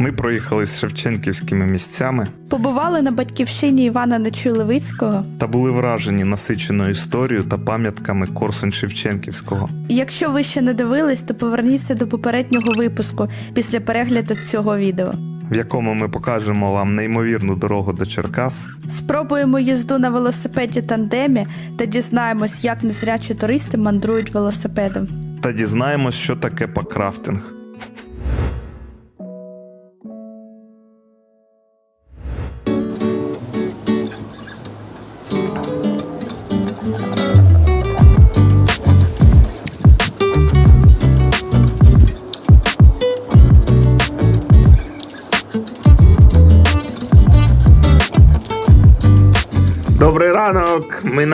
Ми проїхали з шевченківськими місцями Побували на батьківщині Івана Нечуй-Левицького. та були вражені насиченою історією та пам'ятками Корсунь Шевченківського. Якщо ви ще не дивились, то поверніться до попереднього випуску після перегляду цього відео. в якому ми покажемо вам неймовірну дорогу до Черкас, Спробуємо їзду на велосипеді тандемі та дізнаємось, як незрячі туристи мандрують велосипедом. та дізнаємось, що таке пакрафтинг.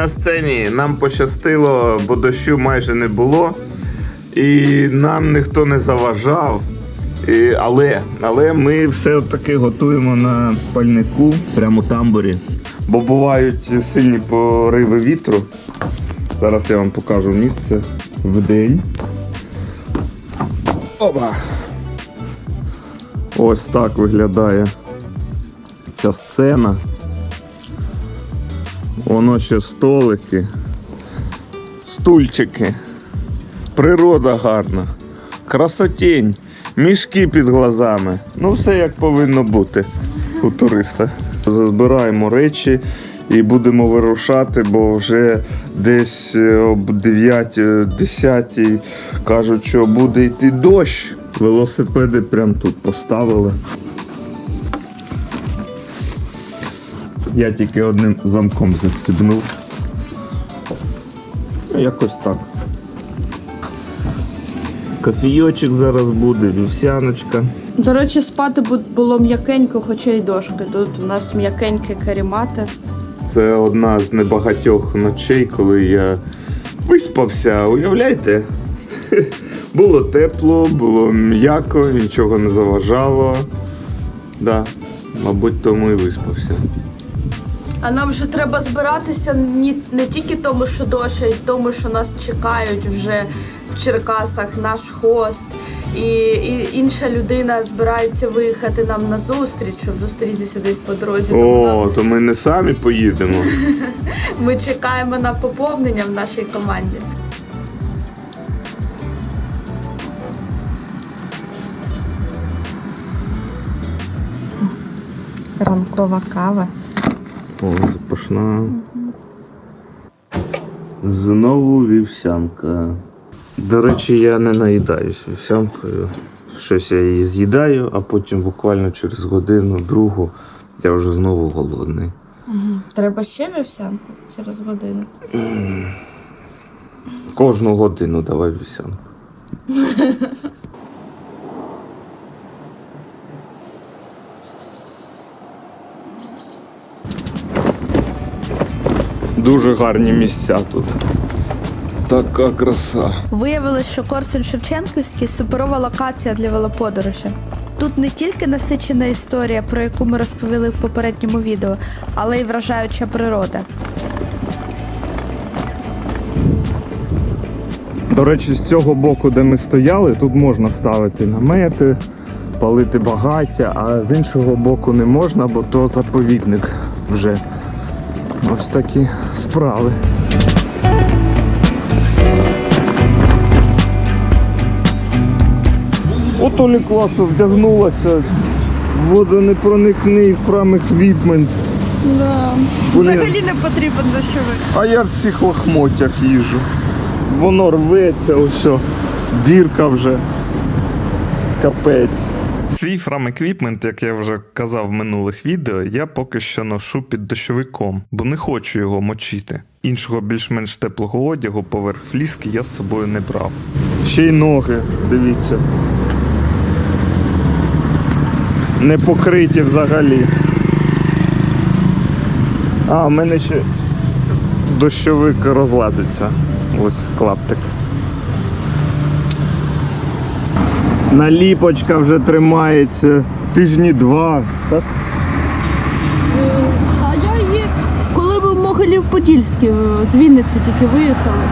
На сцені. Нам пощастило, бо дощу майже не було. І нам ніхто не заважав. І, але, але ми все таки готуємо на пальнику прямо у тамбурі. Бо бувають сильні пориви вітру. Зараз я вам покажу місце в день. Опа! Ось так виглядає ця сцена. Воно ще столики, стульчики, природа гарна, красотінь, мішки під глазами. Ну, все як повинно бути у туриста. Збираємо речі і будемо вирушати, бо вже десь е, об 9-10 кажуть, що буде йти дощ. Велосипеди прямо тут поставили. Я тільки одним замком застібнув. Ну, Якось так. Кофійочок зараз буде, вівсяночка. До речі, спати було м'якенько, хоча й дошки. Тут у нас м'якенькі карімати. Це одна з небагатьох ночей, коли я виспався. Уявляєте? Було тепло, було м'яко, нічого не заважало. Да, мабуть, тому і виспався. А нам вже треба збиратися не, не тільки тому, що дощ, а й тому, що нас чекають вже в Черкасах наш хост. І, і інша людина збирається виїхати нам на зустріч, щоб зустрітися десь по дорозі. Тому нам- О, то ми не самі поїдемо. ми чекаємо на поповнення в нашій команді. Ранкова кава. О, запашна. Знову вівсянка. До речі, я не наїдаюся вівсянкою. Щось я її з'їдаю, а потім буквально через годину, другу я вже знову голодний. Треба ще вівсянку через годину. Кожну годину давай вівсянку. Дуже гарні місця тут. Така краса. Виявилось, що Корсунь Шевченківський суперова локація для велоподорожі. Тут не тільки насичена історія, про яку ми розповіли в попередньому відео, але й вражаюча природа. До речі, з цього боку, де ми стояли, тут можна ставити намети, палити багаття, а з іншого боку не можна, бо то заповідник вже. Ось такі справи. От Олі класно вдягнулася. Водонепроникний фрам-еквіпмент. Да. Блін. Взагалі не потрібен дощовик. А я в цих лохмотях їжу. Воно рветься, ось. Дірка вже. Капець. Свій фрам-еквіпмент, як я вже казав в минулих відео, я поки що ношу під дощовиком, бо не хочу його мочити. Іншого більш-менш теплого одягу поверх фліски я з собою не брав. Ще й ноги, дивіться. не покриті взагалі. А, у мене ще дощовик розлазиться. Ось клаптик. Наліпочка вже тримається тижні два. Так? А я її, коли ми в Могилів Подільський, з Вінниці тільки виїхали.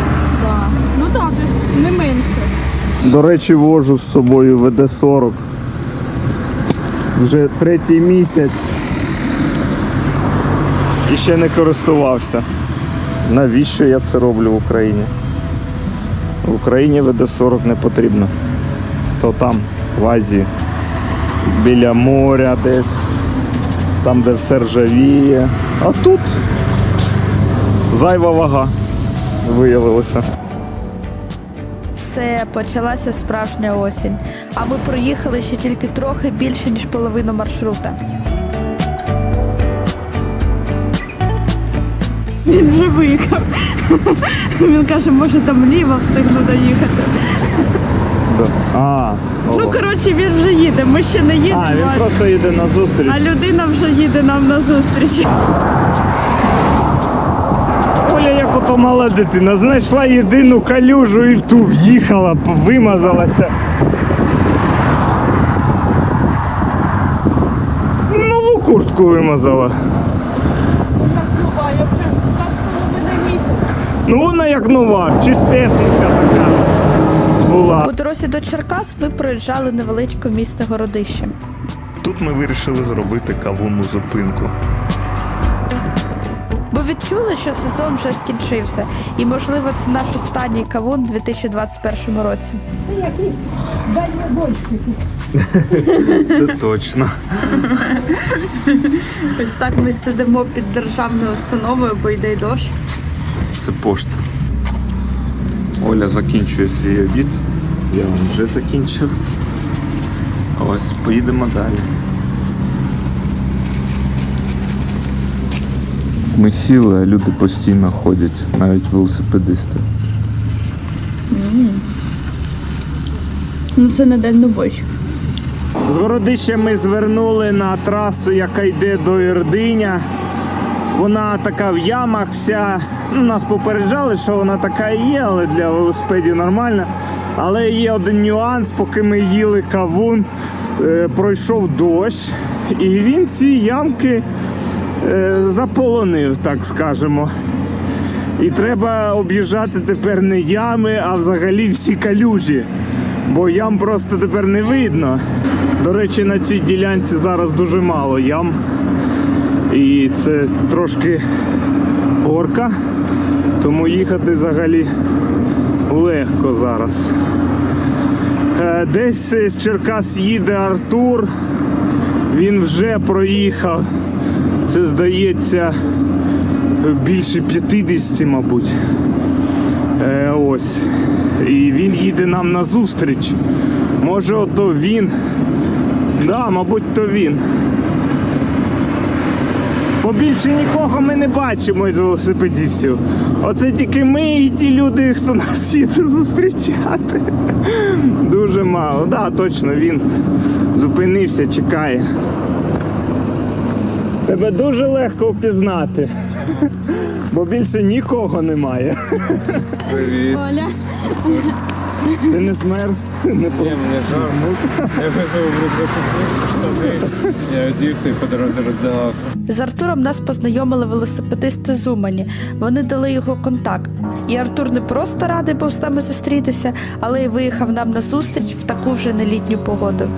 Да. Ну так, десь не менше. До речі, вожу з собою ВД-40. Вже третій місяць. І ще не користувався. Навіщо я це роблю в Україні? В Україні ВД-40 не потрібно. То там, в Азії, біля моря десь, там, де все ржавіє. А тут зайва вага виявилася. Все, почалася справжня осінь. А ми проїхали ще тільки трохи більше, ніж половину маршрута. Він вже виїхав. Він каже, може там ліво встигну доїхати. А, Ну ого. коротше, він вже їде. Ми ще не їдемо. А, він просто йде на зустріч. А людина вже їде нам на зустріч. Оля, як ото мала дитина, знайшла єдину калюжу і в ту в'їхала, вимазалася. Нову куртку вимазала. Ну вона як нова, чистесенька така була. По дорозі до Черкас ми проїжджали невеличке місто Городище. Тут ми вирішили зробити кавунну зупинку. Бо відчули, що сезон вже скінчився, і можливо це наш останній кавун у 2021 році. Це точно. Ось так ми сидимо під державною установою, бо йде й дощ. Це пошта. Оля закінчує свій обід. Я вам вже закінчив. Ось, поїдемо далі. Ми сіли, а люди постійно ходять, навіть велосипедисти. Ну це не дальнобойщик. З Городища ми звернули на трасу, яка йде до Ірдиня. Вона така в ямах вся. Нас попереджали, що вона така і є, але для велосипедів нормально. Але є один нюанс, поки ми їли кавун, е, пройшов дощ, і він ці ямки е, заполонив, так скажемо. І треба об'їжджати тепер не ями, а взагалі всі калюжі. Бо ям просто тепер не видно. До речі, на цій ділянці зараз дуже мало ям. І це трошки горка, тому їхати взагалі легко зараз. Е, Десь з Черкас їде Артур. Він вже проїхав. Це здається більше 50, мабуть. Е, ось. І він їде нам на зустріч. Може, ото він. Да, мабуть, то він. Побільше нікого ми не бачимо із велосипедистів. Оце тільки ми і ті люди, хто нас їде зустрічати. Дуже мало. Да, точно він зупинився, чекає. Тебе дуже легко впізнати. Бо більше нікого немає. Привіт. Оля. Ти не змерз, не Ні, мені жарко. Я везу в рюкзаку штани. Я одівся і по дорозі роздягався. З Артуром нас познайомили велосипедисти з Умані. Вони дали його контакт. І Артур не просто радий був з нами зустрітися, але й виїхав нам на зустріч в таку вже нелітню погоду.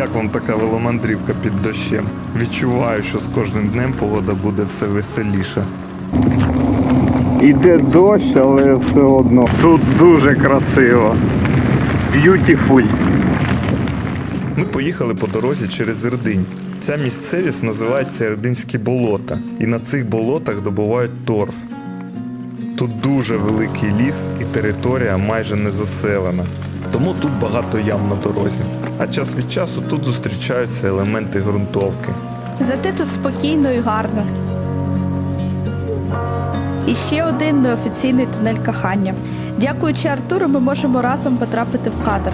Як вам така веломандрівка під дощем? Відчуваю, що з кожним днем погода буде все веселіша. Іде дощ, але все одно. Тут дуже красиво. Beautiful. Ми поїхали по дорозі через Ірдинь. Ця місцевість називається Ірдинські болота, і на цих болотах добувають торф. Тут дуже великий ліс і територія майже не заселена. Тому тут багато ям на дорозі. А час від часу тут зустрічаються елементи ґрунтовки. Зате тут спокійно і гарно. І ще один неофіційний тунель кохання. Дякуючи Артуру, ми можемо разом потрапити в кадр.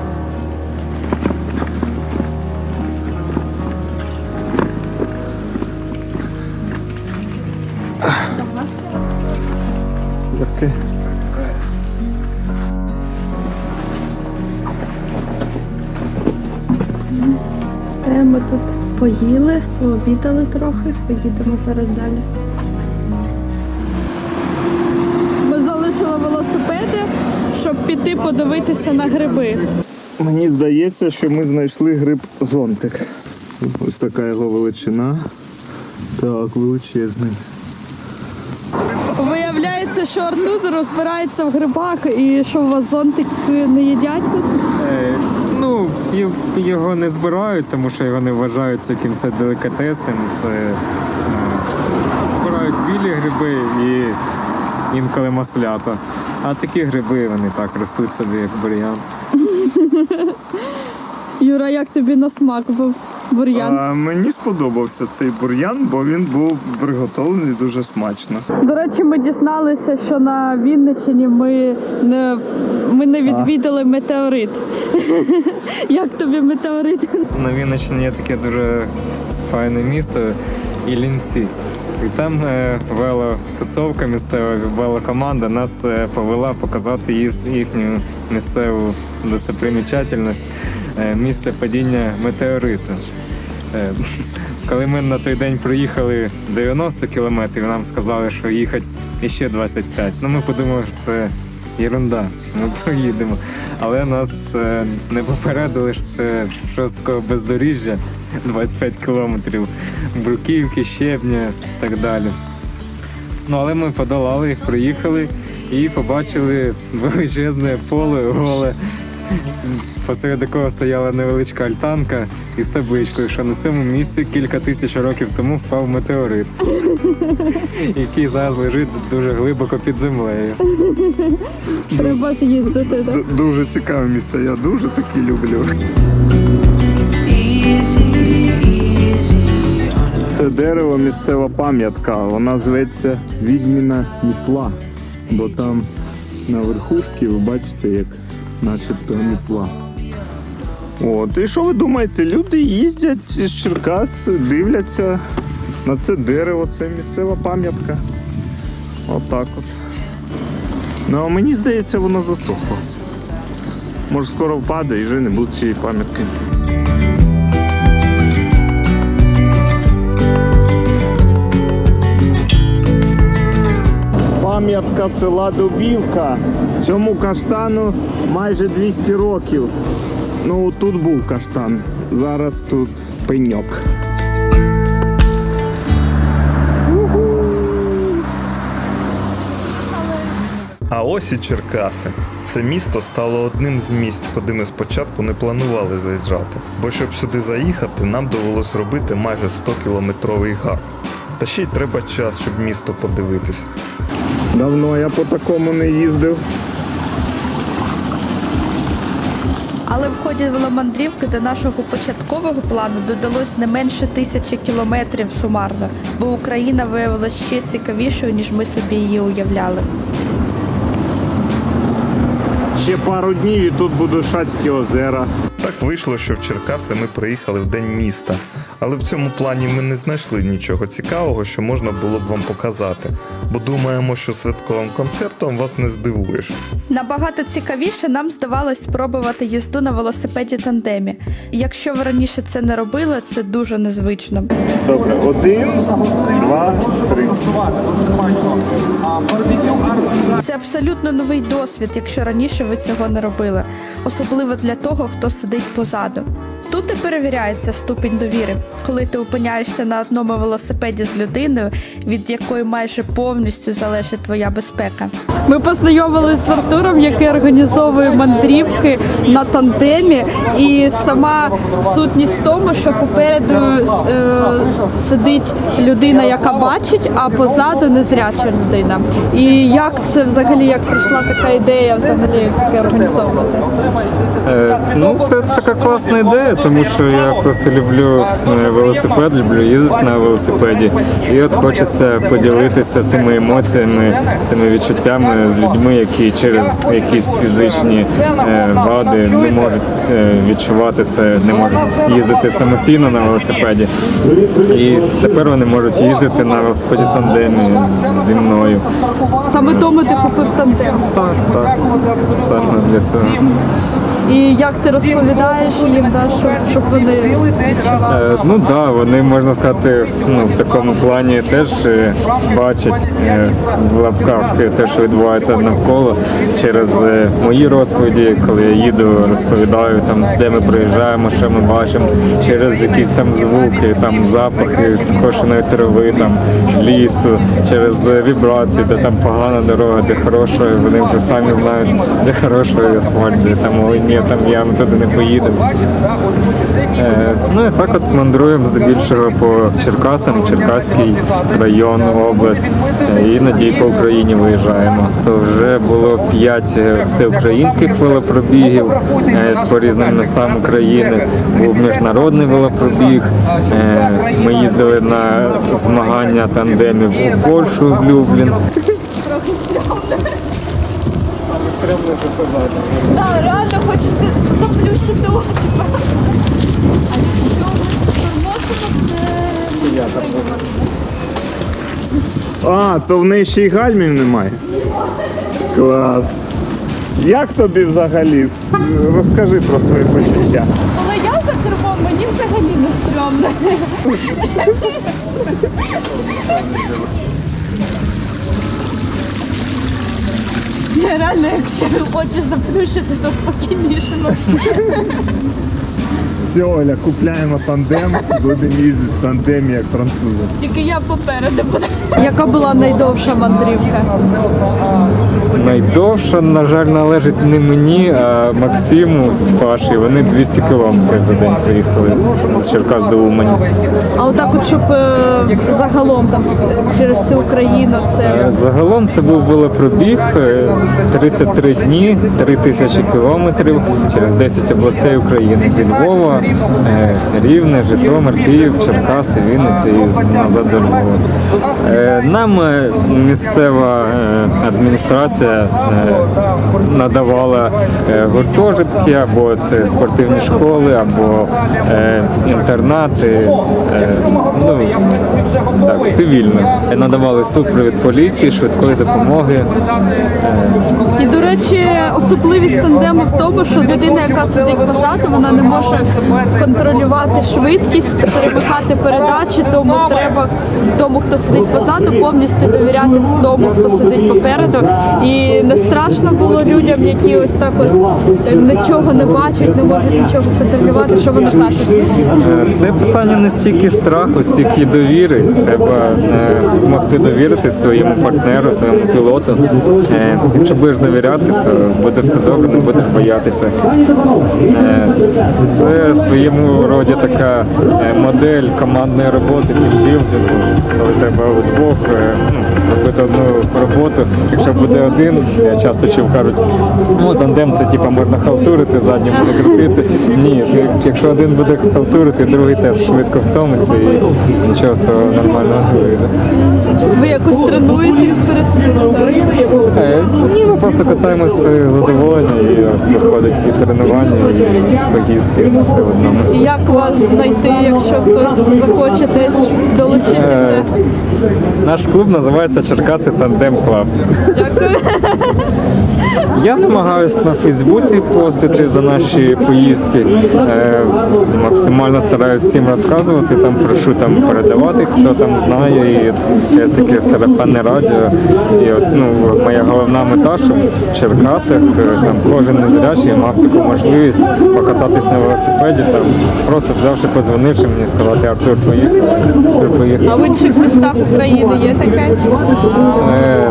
Таке. Ми тут поїли, пообідали трохи, поїдемо зараз далі. Ми залишили велосипеди, щоб піти подивитися на гриби. Мені здається, що ми знайшли гриб зонтик. Ось така його величина. Так, величезний. Виявляється, що Артур розбирається в грибах і що у вас зонтик не їдять тут. Ну, його не збирають, тому що його не вважають якимось делікатесним. Це е, збирають білі гриби і інколи маслята. А такі гриби вони так ростуть собі, як бур'ян. Юра, як тобі на смак був бур'ян? А, мені сподобався цей бур'ян, бо він був приготовлений дуже смачно. До речі, ми дізналися, що на Вінниччині ми не, ми не відвідали метеорит. Як тобі метеорит? На Вінниччині є таке дуже файне місто Іллінці. І там е, велотусовка місцева, велокоманда нас е, повела показати їхню місцеву достопримічательність е, місце падіння метеориту. Е, Коли ми на той день проїхали 90 кілометрів, нам сказали, що їхати ще 25. Ну ми подумали, що це Єрунда, ми поїдемо. Але нас е, не попередили, що це щось такого бездоріжжя 25 кілометрів, бруківки, щебня і так далі. Ну, але ми подолали їх, приїхали і побачили величезне поле голе, посеред якого стояла невеличка альтанка із табличкою, що на цьому місці кілька тисяч років тому впав метеорит, який зараз лежить дуже глибоко під землею. Треба з'їздити. Дуже цікаве місце, я дуже такі люблю. Це дерево місцева пам'ятка. Вона зветься відміна мітла. Бо там на верхушці ви бачите, як начебто мітла. От, і що ви думаєте? Люди їздять з Черкас, дивляться на це дерево, це місцева пам'ятка. Отак от. Ну а мені здається, воно засохло. Може скоро впаде і вже не буде цієї пам'ятки. Пам'ятка села Дубівка. Цьому каштану майже 200 років. Ну тут був каштан. Зараз тут пеньок. А ось і Черкаси. Це місто стало одним з місць, куди ми спочатку не планували заїжджати. Бо щоб сюди заїхати, нам довелось робити майже 100-кілометровий гак. Та ще й треба час, щоб місто подивитись. Давно я по такому не їздив. Але в ході веломандрівки до нашого початкового плану додалось не менше тисячі кілометрів сумарно, бо Україна виявилася ще цікавішою, ніж ми собі її уявляли. Ще пару днів і тут будуть Шацькі озера. Так вийшло, що в Черкаси ми приїхали в день міста. Але в цьому плані ми не знайшли нічого цікавого, що можна було б вам показати. Бо думаємо, що святковим концертом вас не здивуєш. Набагато цікавіше нам здавалось спробувати їзду на велосипеді тандемі. Якщо ви раніше це не робили, це дуже незвично. Добре, один, два, три. Це абсолютно новий досвід, якщо раніше ви цього не робили, особливо для того, хто сидить позаду. Тут і перевіряється ступінь довіри, коли ти опиняєшся на одному велосипеді з людиною, від якої майже повністю залежить твоя безпека. Ми познайомилися з Артуром, який організовує мандрівки на тандемі. І сама сутність в тому, що попереду е, сидить людина, яка бачить, а позаду незряча людина. І як це взагалі, як прийшла така ідея взагалі таке організовувати? Е, Ну, це така класна ідея, тому що я просто люблю е, велосипед, люблю їздити на велосипеді. І от хочеться поділитися цими емоціями, цими відчуттями з людьми, які через якісь фізичні е, вади не можуть відчувати це, не можуть їздити самостійно на велосипеді. І тепер вони можуть їздити на велосипеді тандемі зі мною. Саме тому ти купив тандем. Так, так. Саме для цього. І як ти розповідаєш їм, да, щоб, щоб вони відчували? Е, Ну так, да, вони можна сказати, ну в такому плані теж е, бачать е, в лапках те, що відбувається навколо через мої розповіді, коли я їду, розповідаю там, де ми проїжджаємо, що ми бачимо, через якісь там звуки, там запахи скошеної трави, там лісу, через вібрації, де там погана дорога, де хороша, вони вже самі знають, де хороший асфальт, де там ой, там я туди не поїдемо. Е, Ну і так от мандруємо здебільшого по Черкасам, Черкаський район, область. Іноді по Україні виїжджаємо. То вже було п'ять е, всеукраїнських велопробігів е, по різним містам України. Був міжнародний велопробіг. Е, Ми їздили на змагання тандемів у Польщу в Люблін. Да, реально хочете заплющити очі. А А, то в неї ще й гальмів немає. Клас. Як тобі взагалі? Розкажи про свої почуття. Коли я за кермом, мені взагалі не стрьомно. Ні, Реально, якщо очі заплющити, то спокійніше. Все, Оля, купляємо тандем, будемо їздити в тандемі як французи. Тільки я попереду буду. Яка була найдовша мандрівка? Найдовша, на жаль, належить не мені, а Максиму з Паші. Вони 200 кілометрів за день проїхали з Черкас до Умані. А отак, от щоб е, загалом там с- через всю Україну це Е, Загалом це був велопробіг е, 33 дні, 3 тисячі кілометрів через 10 областей України зі Львова, е, Рівне, Житомир, Київ, Черкаси, Вінниця і з- назад до Львова. Е, Нам е, місцева е, адміністрація е, надавала е, гуртожитки або це спортивні школи, або е, інтернати. е, Ну, так, цивільно. Надавали супровід поліції, швидкої допомоги. І до речі, особливість тандему в тому, що людина, яка сидить позаду, вона не може контролювати швидкість, перемикати передачі, тому треба тому, хто сидить позаду, повністю довіряти тому, хто сидить попереду. І не страшно було людям, які ось так ось е, нічого не бачать, не можуть нічого контролювати, що вони кажуть. Це питання не стільки страху, стільки довіри. Треба е, змогти довірити своєму партнеру, своєму пілоту. Е, Якщо будеш довіряти, то буде все добре, не будеш боятися. Це в своєму роді така модель командної роботи, тімбілдингу, коли треба удвох е, ну, робити одну роботу. Якщо буде один, я часто чув кажуть, ну тандем це типа можна халтурити, заднім буде крутити. Ні, якщо один буде халтурити, другий теж швидко втомиться і нічого з того нормального вийде. Ви якось тренуєтесь перед цим? Е, Ні, ми просто катаємося задоволення і виходить і тренування, і поїздки все в одному. І як вас знайти, якщо хтось захоче десь долучитися? Е, Наш клуб називається Черкаси Тандем Клаб. Дякую. Я намагаюся на Фейсбуці постити за наші поїздки. Е, максимально стараюся всім розказувати, там прошу там передавати, хто там знає. І є таке сарафанне радіо. І от, ну, моя головна мета, щоб в Черкасах е, там кожен незрячий мав таку можливість покататись на велосипеді, там просто взявши, позвонивши мені, сказати, Артур, поїхав. Артур, поїхав. А в містах України є таке? Е,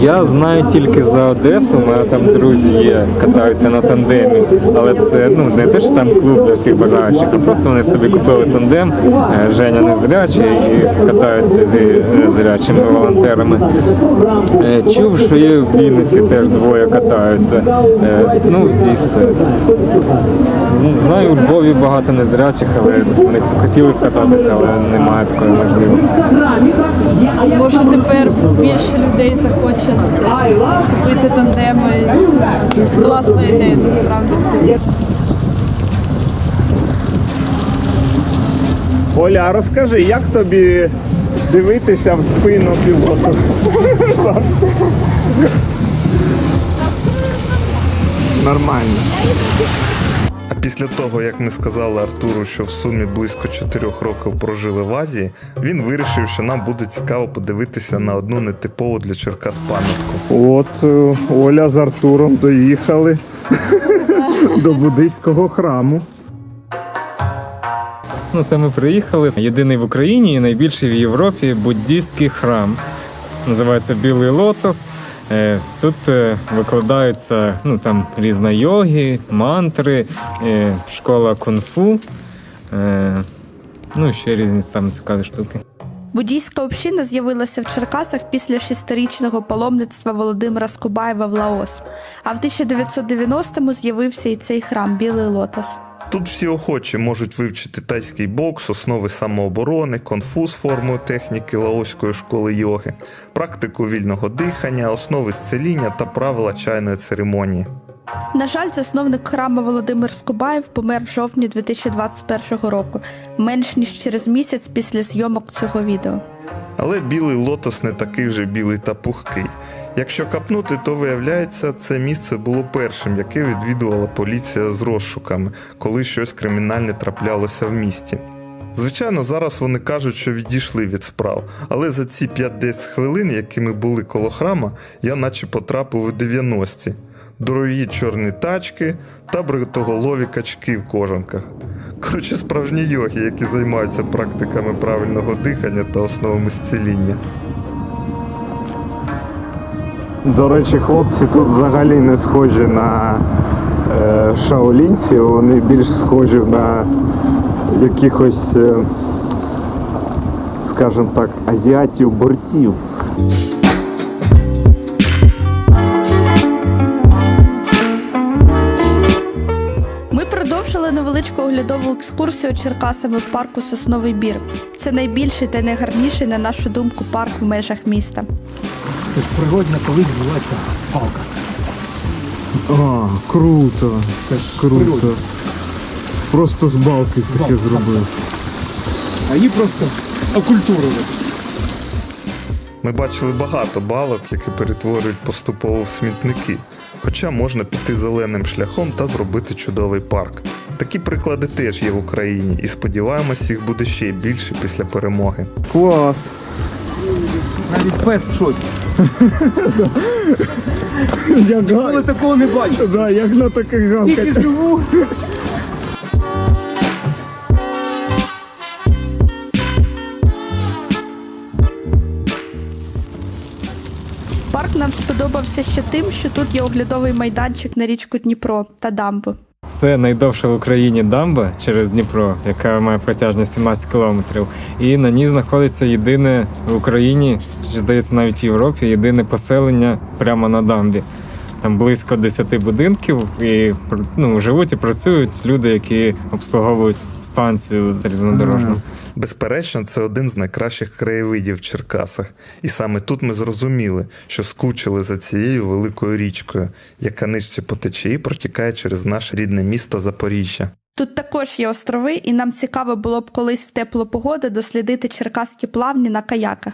Я знаю тільки за Одесу, у мене там друзі є, катаються на тандемі. Але це ну не те, що там клуб для всіх бажаючих, а просто вони собі купили тандем. Е, Женя не зрячий і катаються зі е, зрячими волонтерами. Е, Чув, що є в Вінниці теж двоє катаються. Ну і все. Знаю, у Львові багато незрячих, але вони хотіли кататися, але немає такої можливості. Може тепер більше людей захоче теж купити тандеми. Класна ідея, насправді. Оля, а розкажи, як тобі дивитися в спину пілоту? Нормально. А після того, як ми сказали Артуру, що в сумі близько 4 років прожили в Азії, він вирішив, що нам буде цікаво подивитися на одну нетипову для Черкас пам'ятку. От е, Оля з Артуром доїхали до буддийського храму. Ну, це ми приїхали. Єдиний в Україні і найбільший в Європі буддійський храм. Називається Білий Лотос. Е, Тут е, викладаються ну, там різна йоги, мантри, е, школа кунг-фу. Ну, ще різні там цікаві штуки. Буддійська община з'явилася в Черкасах після шестирічного паломництва Володимира Скубаєва в Лаос. А в 1990-му з'явився і цей храм Білий Лотос. Тут всі охочі можуть вивчити тайський бокс, основи самооборони, конфуз формою техніки лаоської школи йоги, практику вільного дихання, основи зціління та правила чайної церемонії. На жаль, засновник храму Володимир Скубаєв помер в жовтні 2021 року, менш ніж через місяць після зйомок цього відео. Але білий лотос не такий вже білий та пухкий. Якщо капнути, то виявляється, це місце було першим, яке відвідувала поліція з розшуками, коли щось кримінальне траплялося в місті. Звичайно, зараз вони кажуть, що відійшли від справ, але за ці 5-10 хвилин, які ми були коло храма, я наче потрапив у 90-ті. Дорогі чорні тачки та бритоголові качки в кожанках. Коротше, справжні йоги, які займаються практиками правильного дихання та основами зціління. До речі, хлопці тут взагалі не схожі на е, шаолінців, вони більш схожі на якихось, е, скажімо так, азіатів-борців. Екскурсію Черкасами в парку Сосновий Бір. Це найбільший та найгарніший, на нашу думку, парк в межах міста. Тож природна колись була ця палка. А, круто, Це ж круто. природна. Просто з балки таке зробив. А її просто окультурили. Ми бачили багато балок, які перетворюють поступово в смітники. Хоча можна піти зеленим шляхом та зробити чудовий парк. Такі приклади теж є в Україні, і сподіваємось, їх буде ще більше після перемоги. Клас. Навіть пес в шоці. Як, Ніколи такого не бачив. да, як на таких гамках. Тільки живу. Парк нам сподобався ще тим, що тут є оглядовий майданчик на річку Дніпро та дамбу. Це найдовша в Україні дамба через Дніпро, яка має протяжність 17 кілометрів. І на ній знаходиться єдине в Україні, здається, навіть в Європі, єдине поселення прямо на дамбі. Там близько 10 будинків і ну, живуть і працюють люди, які обслуговують станцію залізнодорожну. Безперечно, це один з найкращих краєвидів в Черкасах. І саме тут ми зрозуміли, що скучили за цією великою річкою, яка нижче по течії протікає через наше рідне місто Запоріжжя. Тут також є острови, і нам цікаво було б колись в теплу погоду дослідити черкаські плавні на каяках.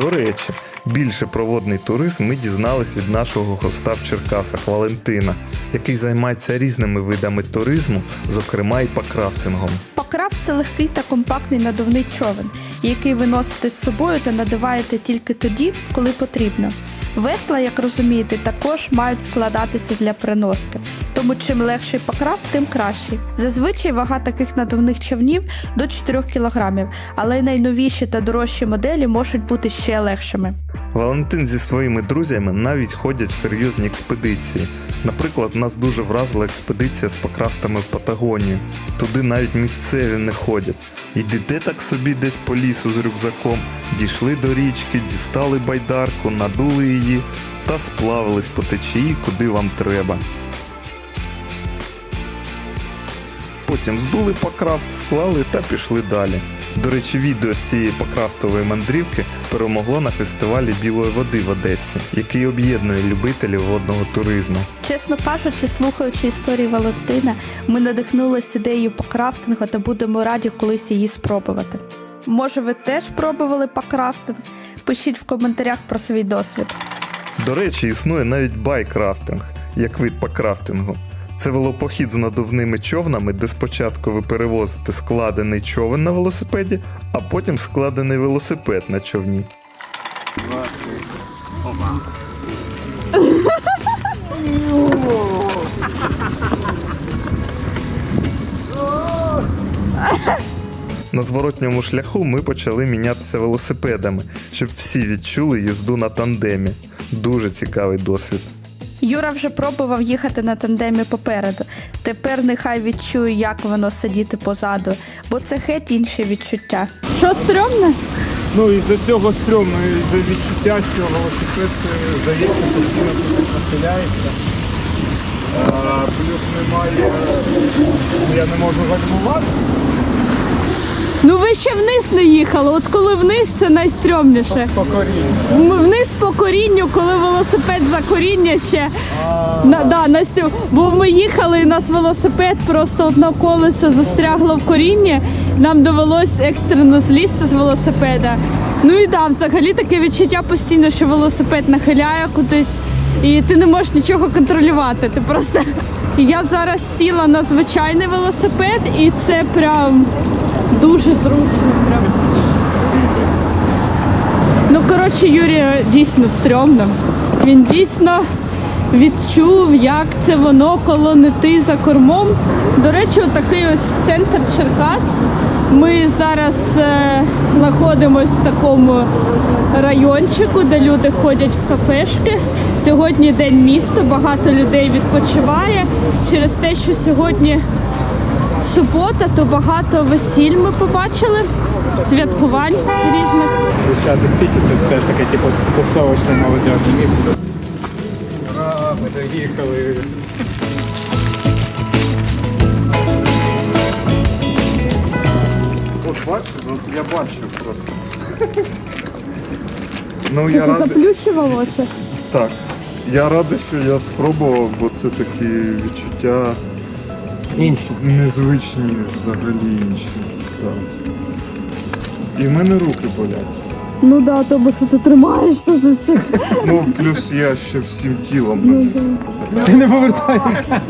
До речі, більше про водний туризм ми дізнались від нашого хоста в Черкасах Валентина, який займається різними видами туризму, зокрема і пакрафтингом. Покрав це легкий та компактний надувний човен, який ви носите з собою та надуваєте тільки тоді, коли потрібно. Весла, як розумієте, також мають складатися для переноски, тому чим легший покрав, тим кращий. Зазвичай вага таких надувних човнів до 4 кг, але найновіші та дорожчі моделі можуть бути ще легшими. Валентин зі своїми друзями навіть ходять в серйозні експедиції. Наприклад, нас дуже вразила експедиція з покрафтами в Патагонію. Туди навіть місцеві не ходять. Йдете так собі десь по лісу з рюкзаком, дійшли до річки, дістали байдарку, надули її та сплавились по течії, куди вам треба. Потім здули покрафт, склали та пішли далі. До речі, відео з цієї покрафтової мандрівки перемогло на фестивалі білої води в Одесі, який об'єднує любителів водного туризму. Чесно кажучи, слухаючи історії Валентина, ми надихнулися ідеєю покрафтингу та будемо раді колись її спробувати. Може, ви теж пробували покрафтинг? Пишіть в коментарях про свій досвід. До речі, існує навіть байкрафтинг, як вид покрафтингу. Це велопохід з надувними човнами, де спочатку ви перевозите складений човен на велосипеді, а потім складений велосипед на човні. На зворотньому шляху ми почали мінятися велосипедами, щоб всі відчули їзду на тандемі. Дуже цікавий досвід. Юра вже пробував їхати на тандемі попереду. Тепер нехай відчує, як воно сидіти позаду, бо це геть інші відчуття. Що стрьомне? Ну і за цього стрьомно, і за відчуття, що велосипед е, здається, постійно тут нахиляється. А, плюс немає. Я не можу гальмувати. Ну ви ще вниз не їхали. От коли вниз це найстрьомніше. По корінню. Вниз по корінню, коли велосипед за коріння ще. На, да, на стю- Бо ми їхали і нас велосипед просто одне колесо застрягло в корінні. Нам довелось екстрено злізти з велосипеда. Ну і да, взагалі таке відчуття постійно, що велосипед нахиляє кудись, і ти не можеш нічого контролювати. Ти просто. Я зараз сіла на звичайний велосипед, і це прям дуже зручно. Прям. Ну, коротше, Юрія дійсно стрьомно. Він дійсно відчув, як це воно, коли не за кормом. До речі, отакий ось центр Черкас. Ми зараз е, знаходимося в такому райончику, де люди ходять в кафешки. Сьогодні день міста, багато людей відпочиває через те, що сьогодні субота, то багато весіль ми побачили, святкувань різних. Хрещатик Сіті це теж таке типу тусовочне молодіжне місце. Ура, ми доїхали. От бачиш, я бачив просто. Ну я радий. Заплющував очі. Так. Я радий, що я спробував, бо це такі відчуття Інші. незвичні, взагалі інші. Так. І в мене руки болять. Ну да, тому що ти тримаєшся за всіх. Ну, плюс я ще всім тілом. Ти не повертаєшся.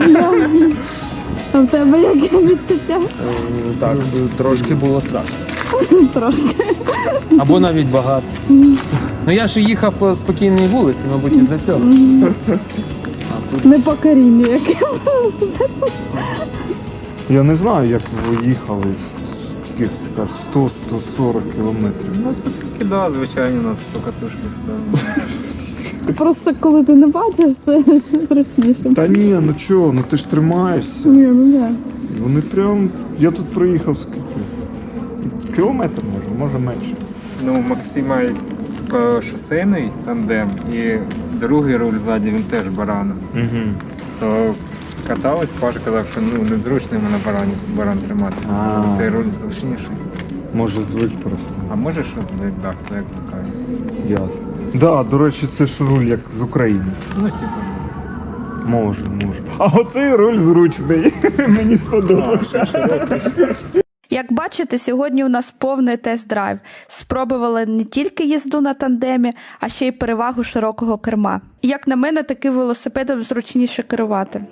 А в тебе яке відчуття? Так, трошки було страшно. Трошки. Або навіть багато. Ну я ж їхав по спокійній вулиці, мабуть, із-за цього. Не по корінню, яке велосипед. Я не знаю, як ви їхали. Скільки ти кажеш, 100-140 кілометрів. Ну це таки да, звичайно, у нас покатушки ставили. Просто коли ти не бачиш, це зручніше. Та ні, ну чого, ну ти ж тримаєшся. Ні, ну да. Вони прям. Я тут проїхав скільки? Кілометр може, може менше. Ну, Максим має е, шосейний тандем і другий руль ззаді він теж бараном. Угу. То катались, Паша казав, що ну незручно йому на барані баран тримати. А. Цей руль зручніший. Може звик просто. А може що збити, так, хто як звикає. Ясно. Да, до речі, це ж руль як з України. Ну, типу, Може, може. А оцей руль зручний. Мені сподобався. Як бачите, сьогодні у нас повний тест-драйв. Спробували не тільки їзду на тандемі, а ще й перевагу широкого керма. Як на мене, таким велосипедом зручніше керувати.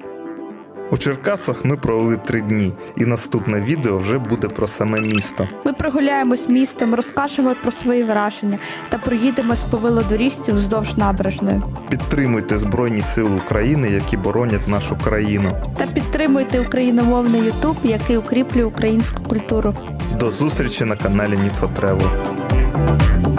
У Черкасах ми провели три дні, і наступне відео вже буде про саме місто. Ми прогуляємось містом, розкажемо про свої враження та проїдемось по велодоріжці вздовж набережної. Підтримуйте Збройні Сили України, які боронять нашу країну. Та підтримуйте україномовний Ютуб, який укріплює українську культуру. До зустрічі на каналі Travel.